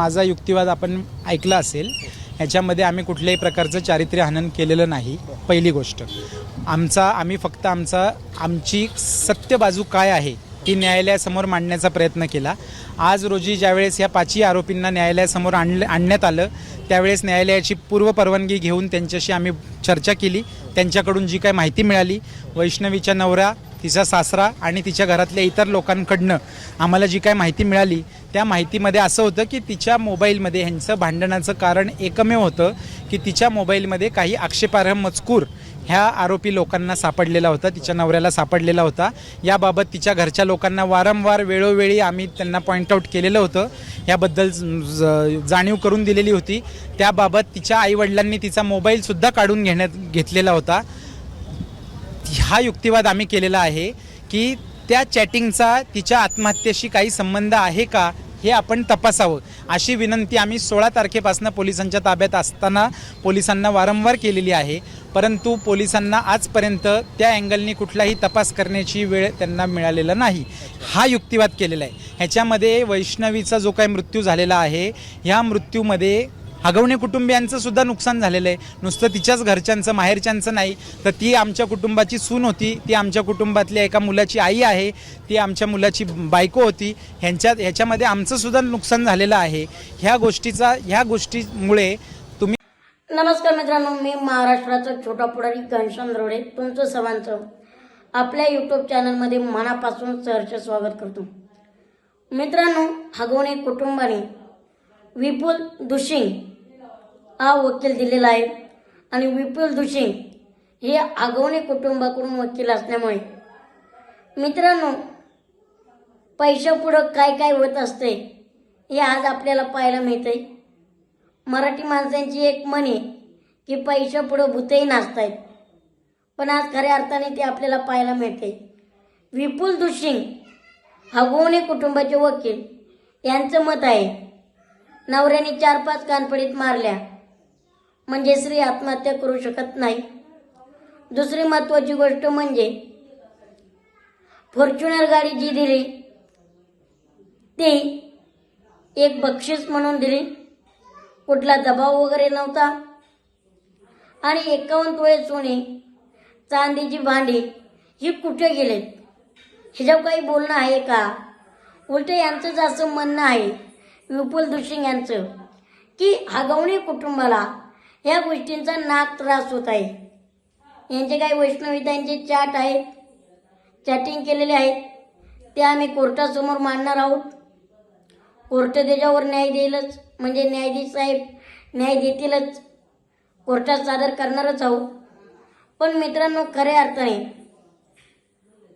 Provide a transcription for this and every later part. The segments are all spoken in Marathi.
माझा युक्तिवाद आपण ऐकला असेल ह्याच्यामध्ये आम्ही कुठल्याही प्रकारचं चारित्र्य हनन केलेलं नाही पहिली गोष्ट. आमचा आम्ही फक्त आमचा आमची सत्य बाजू काय आहे ती न्यायालयासमोर मांडण्याचा प्रयत्न केला. आज रोजी ज्यावेळेस या पाचही आरोपींना न्यायालयासमोर आणलं आणण्यात आलं त्यावेळेस न्यायालयाची पूर्व परवानगी घेऊन त्यांच्याशी आम्ही चर्चा केली. त्यांच्याकडून जी काय माहिती मिळाली वैष्णवीच्या नवरा तिचा सासरा आणि तिच्या घरातल्या इतर लोकांकडनं आम्हाला जी काय माहिती मिळाली त्या माहितीमध्ये असं होतं की तिच्या मोबाईलमध्ये ह्यांचं भांडणाचं कारण एकमेव होतं की तिच्या मोबाईलमध्ये काही आक्षेपार्ह मजकूर ह्या आरोपी लोकांना सापडलेला होता तिच्या नवऱ्याला सापडलेला होता. याबाबत तिच्या घरच्या लोकांना वारंवार वेळोवेळी आम्ही त्यांना पॉईंट आऊट केलेलं होतं. याबद्दल ज- जाणीव करून दिलेली होती. त्याबाबत तिच्या आईवडिलांनी तिचा मोबाईलसुद्धा काढून घेण्यात घेतलेला होता. हा युक्तिवाद आम्ही केलेला आहे की त्या चॅटिंगचा तिच्या आत्महत्येशी काही संबंध आहे का हे आपण तपासावं. अशी विनंती आम्ही सोळा तारखेपासून पोलिसांच्या ताब्यात असताना पोलिसांना वारंवार केलेली आहे. परंतु पोलिसांना आजपर्यंत त्या अँगलनी कुठलाही तपास करण्याची वेळ त्यांना मिळालेला नाही. हा युक्तिवाद केलेला आहे. ह्याच्यामध्ये वैष्णवीचा जो काही मृत्यू झालेला आहे ह्या मृत्यूमध्ये हगवणे कुटुंबियांचं सुद्धा नुकसान झालेलं आहे. नुसतं तिच्याच घरच्यांचं माहेरच्यांचं नाही. तर ती आमच्या कुटुंबाची सून होती. ती आमच्या कुटुंबातल्या एका मुलाची आई आहे. ती आमच्या मुलाची बायको होती. ह्यांच्यात ह्याच्यामध्ये आमचं सुद्धा नुकसान झालेलं आहे. ह्या गोष्टीचा ह्या गोष्टीमुळे तुम्ही नमस्कार मित्रांनो मी महाराष्ट्राचा छोटा पुढारी घनश्याम रोडे तुमचं सर्वांचं आपल्या यूट्यूब चॅनलमध्ये मनापासून सहर्ष स्वागत करतो. मित्रांनो हगवणे कुटुंबाने विपुल दुशिंग हा वकील दिलेला आहे. आणि विपुल दुशिंग हे आगवणे कुटुंबाकडून वकील असल्यामुळे. मित्रांनो पैशापुढं काय काय होत असते हे आज आपल्याला पाहायला मिळते मराठी माणसांची एक म्हणी की पैशा पुढं भूतही नाचतायत. पण आज खऱ्या अर्थाने ते आपल्याला पाहायला मिळते विपुल दुशिंग हगवणे कुटुंबाचे वकील यांचं मत आहे नवऱ्याने चार पाच कानपडीत मारल्या. म्हणजे स्त्री आत्महत्या करू शकत नाही. दुसरी महत्वाची गोष्ट म्हणजे फॉर्च्युनर गाडी जी दिली ती एक बक्षीस म्हणून दिली. कुठला दबाव वगैरे नव्हता. आणि एकावन्न तोळे सोने चांदीची भांडी ही कुठे गेलेत? ह्याच्यावर काही बोलणं आहे का? उलट यांचंच असं म्हणणं आहे. विपुल दुशिंग यांचं. की हगवणी कुटुंबाला ह्या गोष्टींचा नाक त्रास होत आहे. यांचे काही वैष्णवितांचे चाट आहेत चॅटिंग केलेले आहेत. ते आम्ही कोर्टासमोर मांडणार आहोत. कोर्ट त्याच्यावर न्याय देईलच म्हणजे न्यायाधीश साहेब न्याय देतीलच. कोर्टात सादर करणारच आहोत. पण मित्रांनो खऱ्या अर्थाने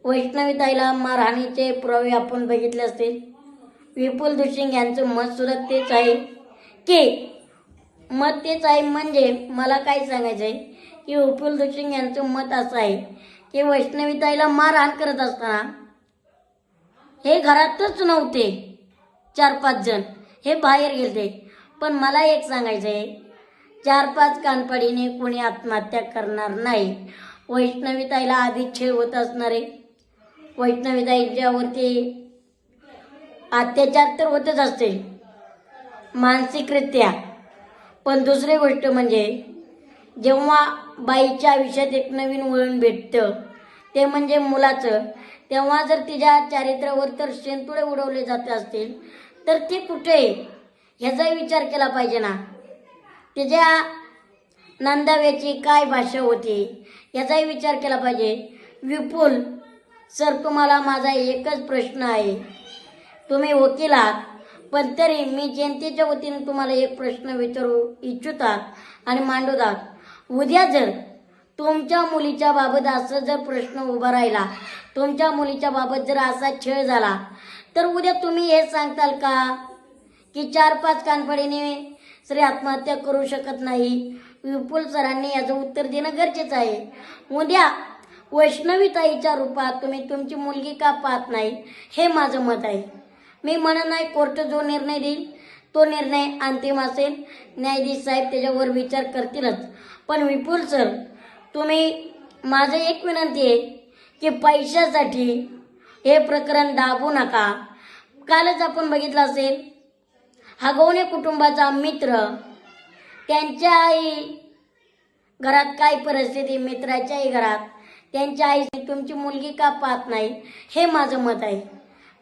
वैष्णवी ताईला मारहाणीचे पुरावे आपण बघितले असतील. विपुल दुशिंग यांचं मत सुद्धा तेच आहे. की मत तेच आहे म्हणजे मला काय सांगायचं आहे? की विपुल दुशिंग यांचं मत असं आहे की वैष्णवीताईला मारहाण करत असताना हे घरातच नव्हते चार पाच जण. हे बाहेर गेले पण मला एक सांगायचं आहे चार पाच कानपडीने कोणी आत्महत्या करणार नाही. वैष्णवीताईला आधी छेड होत असणारे. वैष्णवीताईच्यावरती अत्याचार तर होतच असते. मानसिकरित्या. पण दुसरी गोष्ट म्हणजे जेव्हा बाईच्या आयुष्यात एक नवीन वळण भेटतं ते म्हणजे मुलाचं. तेव्हा जर तिच्या चारित्र्यावर तर शेंतुळे उडवले जात असतील तर ती कुठे? आहे? ह्याचाही विचार केला पाहिजे ना. तिच्या नंदाव्याची काय भाषा होती याचाही विचार केला पाहिजे. विपुल सर तुम्हाला माझा एकच प्रश्न आहे. तुम्ही वकील आहात पण तरी मी जनतेच्या वतीने तुम्हाला एक प्रश्न विचारू इच्छितात आणि मांडूतात उद्या जर तुमच्या मुलीच्या बाबत असं जर प्रश्न उभा राहिला तुमच्या मुलीच्या बाबत जर असा छळ झाला तर उद्या तुम्ही हे सांगताल का? की चार पाच कानफडीने स्त्री आत्महत्या करू शकत नाही. विपुल सरांनी याचं उत्तर देणं गरजेचं आहे. उद्या वैष्णवी ताईच्या रूपात तुम्ही तुमची मुलगी का पाहत नाही हे माझं मत आहे. मी म्हणत नाही कोर्ट जो निर्णय देईल तो निर्णय अंतिम असेल. न्यायाधीश साहेब त्याच्यावर विचार करतीलच. पण विपुल सर तुम्ही माझं एक विनंती आहे की पैशासाठी हे प्रकरण दाबू नका. कालच आपण बघितलं असेल हगवणे कुटुंबाचा मित्र त्यांच्या आई घरात काय परिस्थिती मित्राच्याही घरात त्यांच्या आई तुमची मुलगी का पाहत नाही हे माझं मत आहे.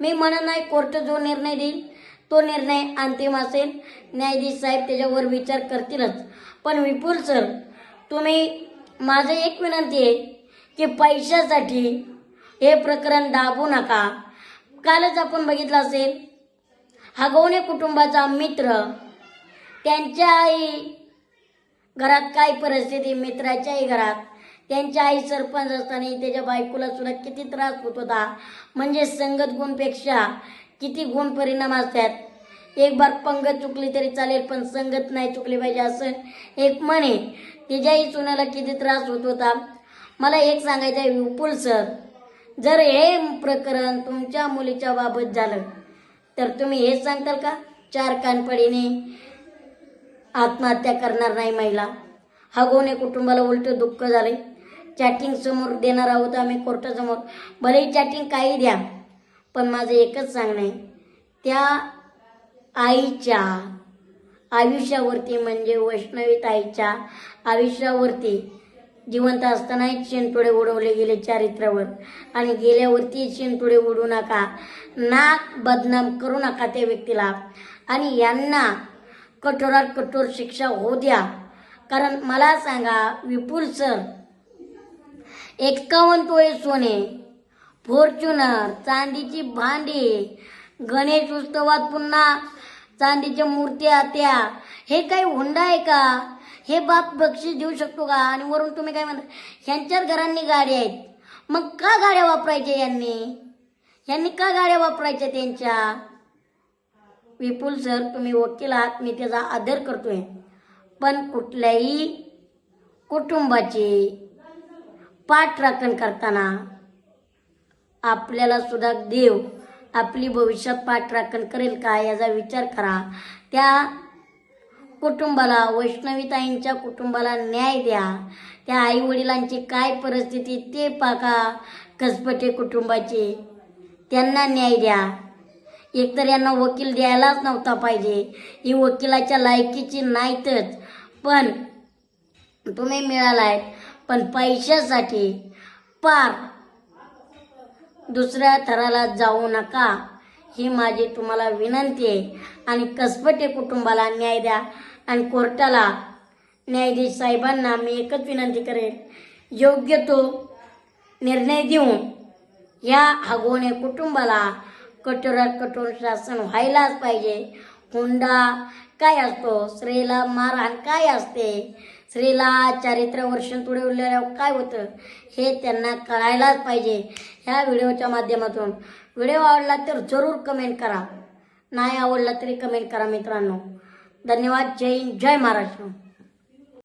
मी म्हणत नाही कोर्ट जो निर्णय देईल तो निर्णय अंतिम असेल. न्यायाधीश साहेब त्याच्यावर विचार करतीलच. पण विपुल सर तुम्ही माझं एक विनंती आहे की पैशासाठी हे प्रकरण दाबू नका. कालच आपण बघितलं असेल हगवणे कुटुंबाचा मित्र त्यांच्याही घरात काय परिस्थिती? मित्राच्याही घरात. त्यांच्या आई सरपंच असताना त्याच्या बायकोला सुद्धा किती त्रास होत होता. म्हणजे संगत गुणपेक्षा किती गुण परिणाम असतात. एक बार पंगत चुकली तरी चालेल पण संगत नाही चुकली पाहिजे असं एक म्हणे. तिच्याही सुनाला किती त्रास होत होता. मला एक सांगायचं आहे विपुल सर जर हे प्रकरण तुमच्या मुलीच्या बाबत झालं तर तुम्ही हे सांगताल का? चार कानपडीने आत्महत्या करणार नाही महिला. हगवणे कुटुंबाला उलट दुःख झाले चॅटिंग समोर देणार आहोत आम्ही कोर्टासमोर. भलेही चॅटिंग काही द्या पण माझं एकच सांगणं आहे. त्या आईच्या आयुष्यावरती म्हणजे वैष्णवी ताईच्या आयुष्यावरती जिवंत असतानाही शेणतोडे उडवले गेले चारित्र्यावर. आणि गेल्यावरती शेणतोडे उडू नका नाक बदनाम करू नका त्या व्यक्तीला. आणि यांना कठोरात कठोर शिक्षा होऊ द्या. कारण मला सांगा विपुल सर एक्कावन्न तोळे सोने फॉर्च्युनर चांदीची भांडी गणेश उत्सवात पुन्हा चांदीच्या मूर्त्या त्या हे काही हुंडा आहे का? हे बाप बक्षीस देऊ शकतो का? आणि वरून तुम्ही काय म्हणता? ह्यांच्याच घरांनी गाड्या आहेत. मग का गाड्या वापरायच्या यांनी? यांनी का गाड्या वापरायच्या त्यांच्या? विपुल सर तुम्ही वकील आहात मी त्याचा आदर करतोय. पण कुठल्याही कुटुंबाची पाठराखण करताना आपल्याला सुद्धा देव आपली भविष्यात पाठराखण करेल का याचा विचार करा. त्या कुटुंबाला वैष्णवीताईंच्या कुटुंबाला न्याय द्या. त्या आई वडिलांची काय परिस्थिती ते पाका. कसपटे कुटुंबाचे त्यांना न्याय द्या. एकतर यांना वकील द्यायलाच नव्हता पाहिजे. ही वकिलाच्या लायकीची नाहीतच. पण तुम्ही मिळालाय. पण पैशासाठी पार. दुसऱ्या थराला जाऊ नका. ही माझी तुम्हाला विनंती आहे. आणि कसपटे कुटुंबाला न्याय द्या. आणि कोर्टाला न्यायाधीश साहेबांना मी एकच विनंती करेन. योग्य तो निर्णय देऊन या हगोणे कुटुंबाला कठोरात कठोर शासन व्हायलाच पाहिजे. हुंडा काय असतो? स्त्रीला मारहाण काय असते? स्त्रीला चारित्र्य वर्षण पुढे उरलेल्यावर काय होतं? हे त्यांना कळायलाच पाहिजे. ह्या व्हिडिओच्या माध्यमातून. व्हिडिओ आवडला तर जरूर कमेंट करा. नाही आवडला तरी कमेंट करा मित्रांनो. धन्यवाद. जय हिंद. जय महाराष्ट्र.